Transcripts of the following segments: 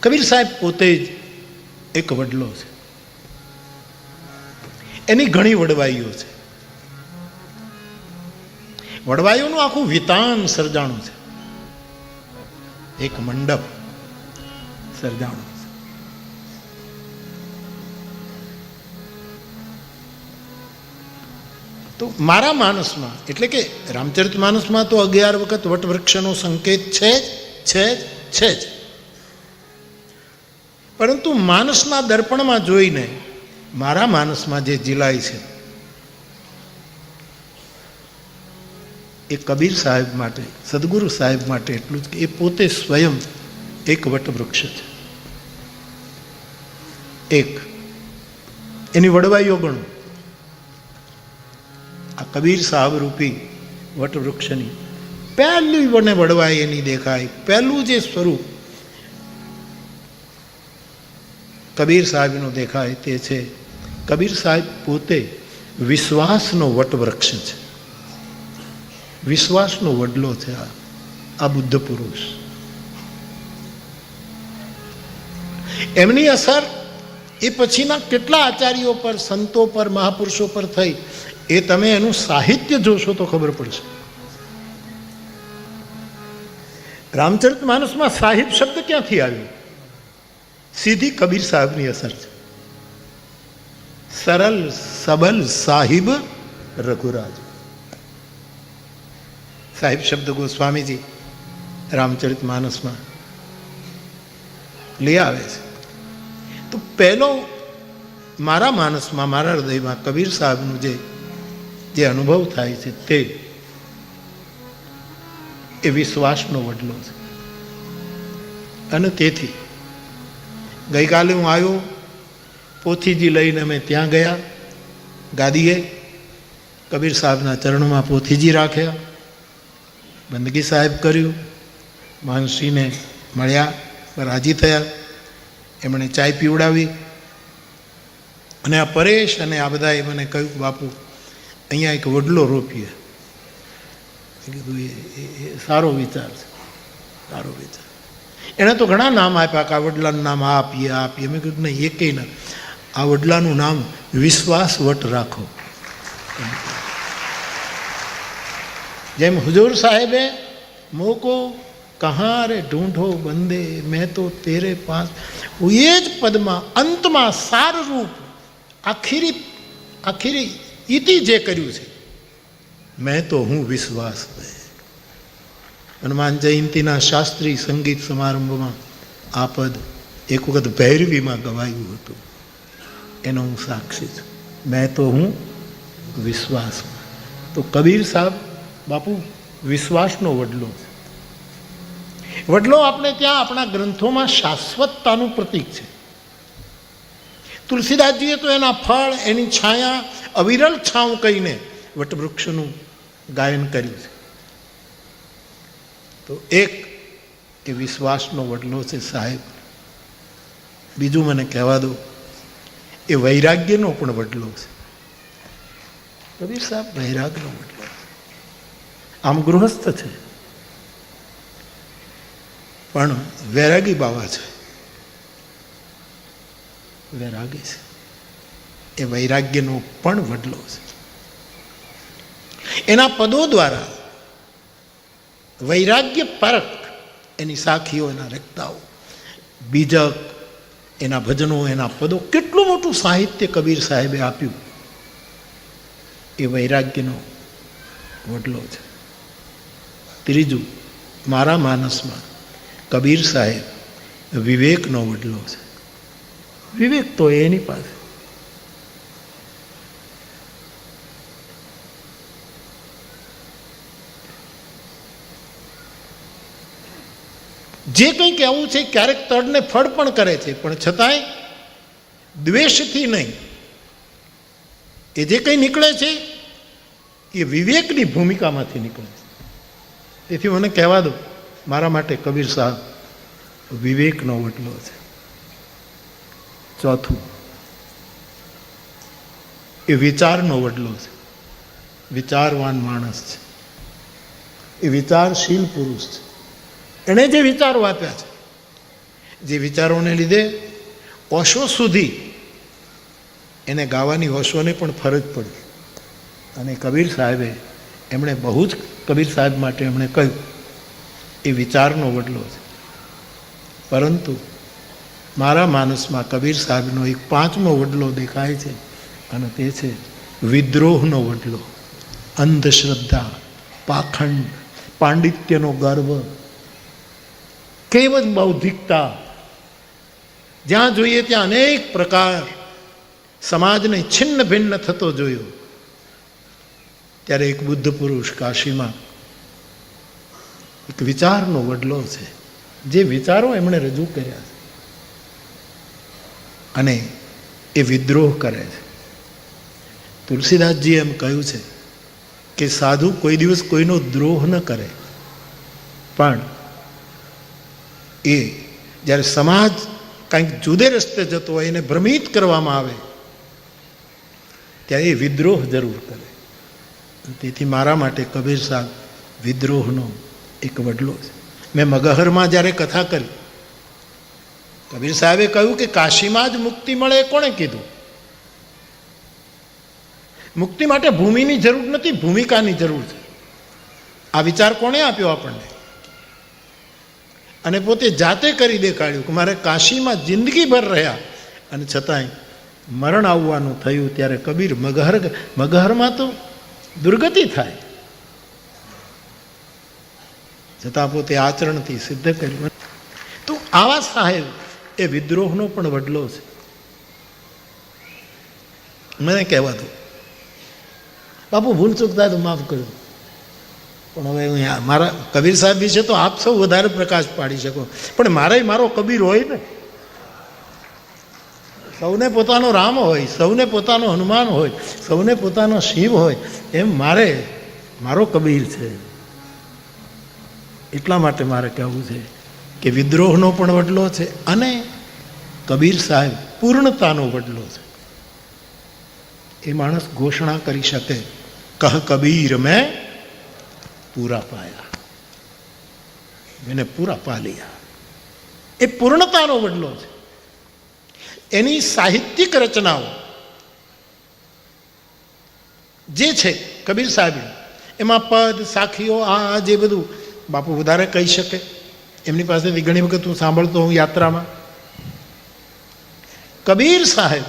કબીર સાહેબ પોતે જ એક વડલો છે. એની ઘણી વડવાઈઓ છે. વડવાઈઓનું આખું વિતાન સર્જાણું છે. એક મંડપ સર્જાણું છે. તો મારા માનસમાં, એટલે કે રામચરિત માનસમાં તો અગિયાર વખત વટવૃક્ષનો સંકેત છે જ છે જ છે જ. પરંતુ માનસના દર્પણમાં જોઈને મારા માનસમાં જે જીલાય છે, એ કબીર સાહેબ માટે, સદગુરુ સાહેબ માટે એટલું જ કે એ પોતે સ્વયં એક વટવૃક્ષ છે. એક. એની વડવાઈઓ ગણો. આ કબીર સાહેબ રૂપી વટવૃક્ષની પહેલી વને વડવાઈ એની દેખાય. પહેલું જે સ્વરૂપ કબીર સાહેબનો દેખાય તે છે. કબીર સાહેબ પોતે વિશ્વાસનો વટવૃક્ષ છે. વિશ્વાસનો વડલો છે આ આ બુદ્ધ પુરુષ. એમની અસર એ પછીના કેટલા આચાર્યો પર, સંતો પર, મહાપુરુષો પર થઈ, એ તમે એનું સાહિત્ય જોશો તો ખબર પડશે. રામચરિત માનસમાં સાહિબ શબ્દ ક્યાંથી આવ્યો? સીધી કબીર સાહેબની અસર છે. સરળ સબલ સાહિબ રઘુરાજ. સાહિબ શબ્દ ગોસ્વામીજી રામચરિત માનસમાં લઈ આવે છે. તો પહેલો મારા માનસમાં, મારા હૃદયમાં કબીર સાહેબનું જે જે અનુભવ થાય છે તે એ વિશ્વાસનો વડલો છે. અને તેથી ગઈકાલે હું આવ્યો, પોથીજી લઈને અમે ત્યાં ગયા, ગાદીએ કબીર સાહેબના ચરણોમાં પોથીજી રાખ્યા, બંદગી સાહેબ કર્યું માનસિંહને મળ્યા, રાજી થયા, એમણે ચાય પીવડાવી, અને આ પરેશ અને આ બધાએ મને કહ્યું, બાપુ, અહીંયા એક વડલો રોપીએ. કીધું એ સારો વિચાર છે, સારો વિચાર. એણે તો ઘણા નામ આપ્યા કે આ વડલાનું નામ આ આપીએ આ આપીએ. મેં કીધું, નહીં, એકેય ના. આ વડલાનું નામ વિશ્વાસ વટ રાખો. જેમ હુજુર સાહેબે મોકો કહા રે ઢૂંઢો બંદે, મેં તો તેરે પાસ એ જ પદમાં અંતમાં સારરૂપ આખીરી આખીરી ઇતિ જે કર્યું છે, મેં તો હું વિશ્વાસ દે. હનુમાન જયંતીના શાસ્ત્રીય સંગીત સમારંભમાં આ પદ એક વખત ભૈરવીમાં ગવાયું હતું. એનો હું સાક્ષી છું. મેં તો હું વિશ્વાસ તો કબીર સાહેબ, બાપુ, વિશ્વાસનો વડલો વડલો આપણે ત્યાં આપણા ગ્રંથોમાં શાશ્વતતાનું પ્રતીક છે. તુલસીદાસજીએ તો એના ફળ, એની છાયા, અવિરલ છાંવ કહીને વટવૃક્ષનું ગાયન કર્યું છે. તો એક એ વિશ્વાસનો વડલો છે સાહેબ. બીજું મને કહેવા દો, એ વૈરાગ્યનો પણ વડલો છે. કબીર સાહેબ, વૈરાગનો વડલો આમ ગૃહસ્થ છે. પણ વૈરાગી બાવા છે. વૈરાગી છે. એ વૈરાગ્યનો પણ વડલો છે. એના પદો દ્વારા વૈરાગ્ય પરક એની સાખીઓ, એના રક્તાઓ બીજક એના ભજનો, એના પદો, કેટલું મોટું સાહિત્ય કબીર સાહેબે આપ્યું. એ વૈરાગ્યનો વડલો છે. ત્રીજું, મારા માનસમાં કબીર સાહેબ વિવેકનો વડલો છે. વિવેક તો એની પાસે. જે કંઈ કહેવું છે, ક્યારેક તડને ફળ પણ કરે છે, પણ છતાંય દ્વેષથી નહીં. એ જે કંઈ નીકળે છે, એ વિવેકની ભૂમિકામાંથી નીકળે છે. તેથી મને કહેવા દો, મારા માટે કબીર સાહેબ વિવેકનો વટલો છે. ચોથું, એ વિચારનો વડલો છે. વિચારવાન માણસ છે. એ વિચારશીલ પુરુષ છે. એણે જે વિચારો આપ્યા છે, જે વિચારોને લીધે ઓશો સુધી એને ગાવાની ઓશોને પણ ફરજ પડી. અને કબીર સાહેબે એમણે બહુ જ, કબીર સાહેબ માટે એમણે કહ્યું, એ વિચારનો વડલો છે. પરંતુ મારા માનસમાં કબીર સાહેબનો એક પાંચમો વડલો દેખાય છે અને તે છે વિદ્રોહનો વડલો. અંધશ્રદ્ધા, પાખંડ, પાંડિત્યનો ગર્વ કેવલ બૌદ્ધિકતા? જ્યાં જોઈએ ત્યાં અનેક પ્રકાર સમાજને છિન્ન ભિન્ન થતો જોયો. ત્યારે એક બુદ્ધ પુરુષ કાશીમાં એક વિચારનો વડલો છે. જે વિચારો એમણે રજૂ કર્યા છે. અને એ વિદ્રોહ કરે છે. તુલસીદાસજીએ એમ કહ્યું છે કે સાધુ કોઈ દિવસ કોઈનો દ્રોહ ન કરે. પણ એ જ્યારે સમાજ કંઈક જુદે રસ્તે જતો હોય, એને ભ્રમિત કરવામાં આવે, ત્યારે એ વિદ્રોહ જરૂર કરે. તેથી મારા માટે કબીર સાહેબ વિદ્રોહનો એક વડલો છે. મેં મગહરમાં જ્યારે કથા કરી, કબીર સાહેબે કહ્યું કે કાશીમાં જ મુક્તિ મળે એ કોણે કીધું? મુક્તિ માટે ભૂમિની જરૂર નથી, ભૂમિકાની જરૂર છે. આ વિચાર કોણે આપ્યો આપણને? અને પોતે જાતે કરી દેખાડ્યું કે મારે કાશીમાં જિંદગીભર રહ્યા. અને છતાંય મરણ આવવાનું થયું ત્યારે કબીર મગહર મગહરમાં તો દુર્ગતિ થાય. છતાં પોતે આચરણથી સિદ્ધ કર્યું. તો આવા સાહેબ એ વિદ્રોહનો પણ વડલો છે. મને કહેવા દો. બાપુ, ભૂલ ચૂકતા તો માફ કરજો. પણ હવે હું મારા કબીર સાહેબ વિશે તો આપ સૌ વધારે પ્રકાશ પાડી શકો. પણ મારે મારો કબીર હોય ને. સૌને પોતાનો રામ હોય, સૌને પોતાનો હનુમાન હોય, સૌને પોતાનો શિવ હોય, એમ મારે, મારો કબીર છે. એટલા માટે મારે કહેવું છે કે વિદ્રોહનો પણ વડલો છે અને કબીર સાહેબ પૂર્ણતાનો વડલો છે. એ માણસ ઘોષણા કરી શકે. કહ કબીર મેં પૂરા પાયા. મેને પૂરા પા લિયા. એ પૂર્ણતાનો વડલો છે. એની સાહિત્યિક રચનાઓ જે છે, કબીર સાહેબ, એમાં પદ, સાખીઓ, આ જે બધું બાપુ વધારે કહી શકે. એમની પાસેથી ઘણી વખત હું સાંભળતો હું યાત્રામાં. કબીર સાહેબ,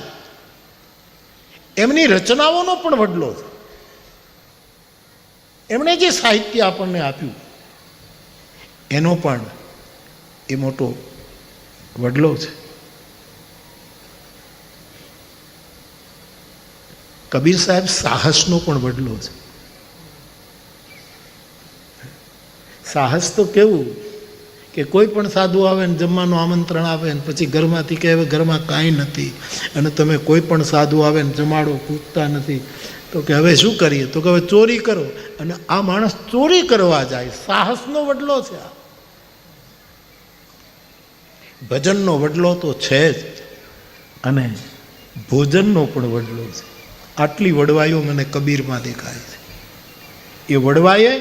એમની રચનાઓનો પણ વડલો છે. એમણે જે સાહિત્ય આપણને આપ્યું, એનો પણ એ મોટો વડલો છે. કબીર સાહેબ સાહસનો પણ વડલો છે. સાહસ તો કેવું કે કોઈ પણ સાધુ આવે ને જમવાનું આમંત્રણ આવે ને પછી ઘરમાંથી કહે, હવે ઘરમાં કાંઈ નથી. અને તમે કોઈ પણ સાધુ આવે ને જમાડો, પૂછતા નથી. તો કે, હવે શું કરીએ? તો કે, હવે ચોરી કરો. અને આ માણસ ચોરી કરવા જાય. સાહસનો વડલો છે આ. ભજનનો વડલો તો છે જ. અને ભોજનનો પણ વડલો છે. આટલી વડવાઈઓ મને કબીરમાં દેખાય છે. એ વડવાએ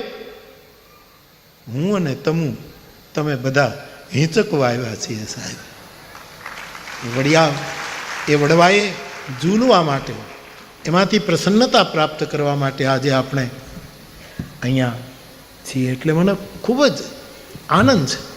હું અને તમું તમે બધા હિંચકવા આવ્યા છીએ સાહેબ. વડિયા, એ વડવાએ ઝૂલવા માટે, એમાંથી પ્રસન્નતા પ્રાપ્ત કરવા માટે આજે આપણે અહીંયા છીએ. એટલે મને ખૂબ જ આનંદ છે.